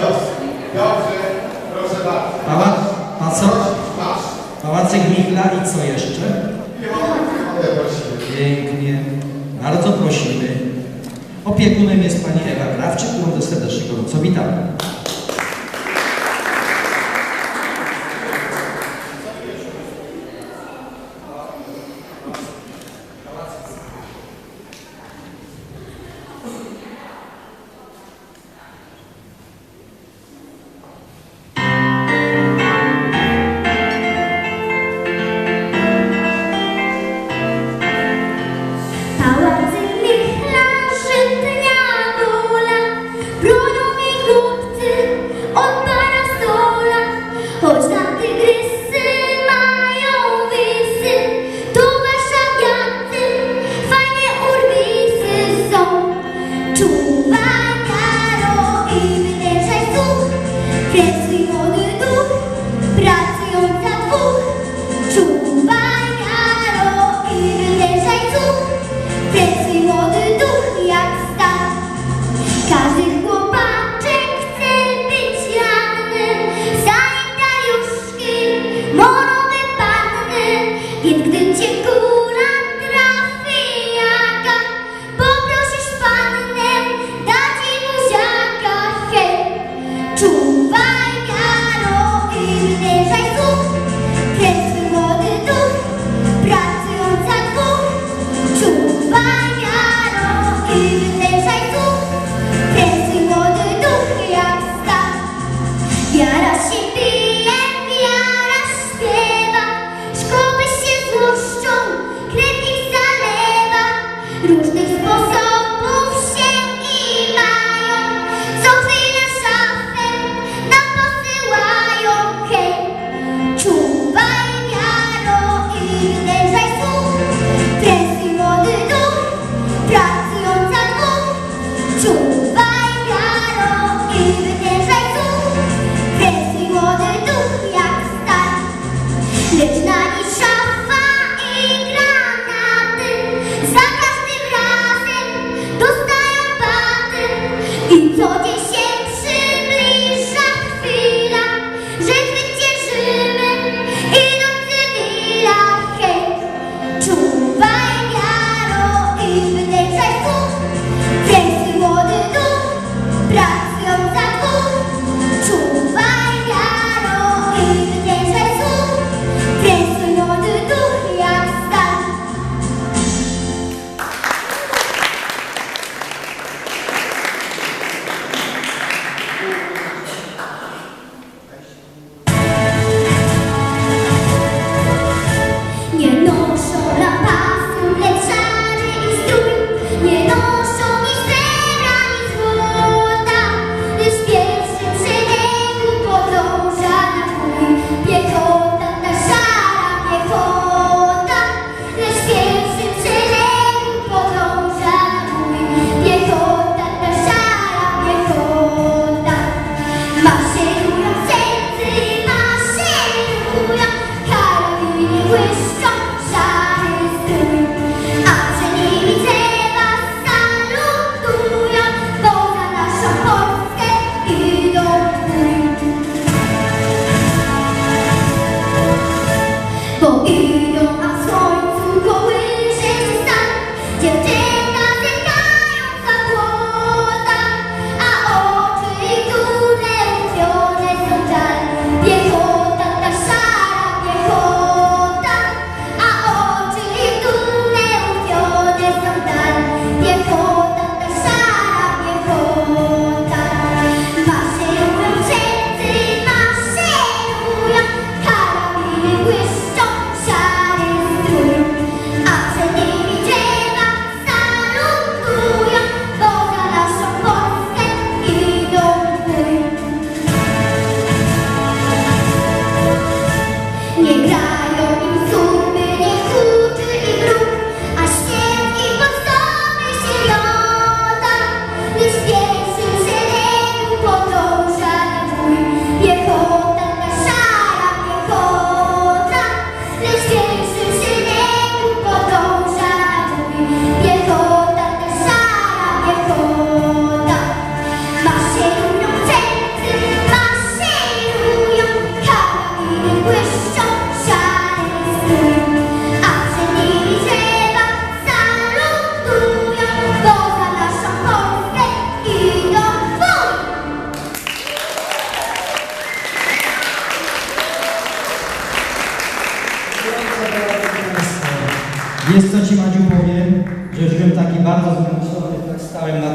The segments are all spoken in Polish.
Dobrze, proszę bardzo. Pałac, a co? Masz. Pałacyk Migla i co jeszcze? Ale prosimy. Pięknie. Bardzo prosimy. Opiekunem jest pani Ewa Krawczyk, którą serdecznie gorąco witamy.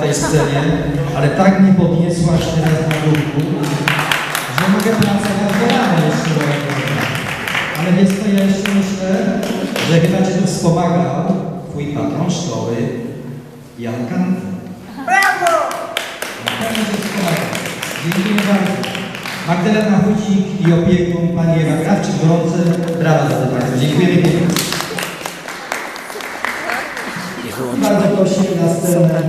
Tej scenie, ale tak mnie podniosłaś teraz na duchu, że mogę pracować do rana jeszcze Ale wiesz co, ja jeszcze myślę, że chyba Cię tu wspomagał Twój patron szkoły, Jan Kanty. Brawo! Bardzo się wspomagał. Dziękuję bardzo. Magdalena Chudzik i opiekun Pani Ewa Krawczyk, gorące brawa za te Państwo. Dziękujemy pięknie. Bardzo prosimy na scenę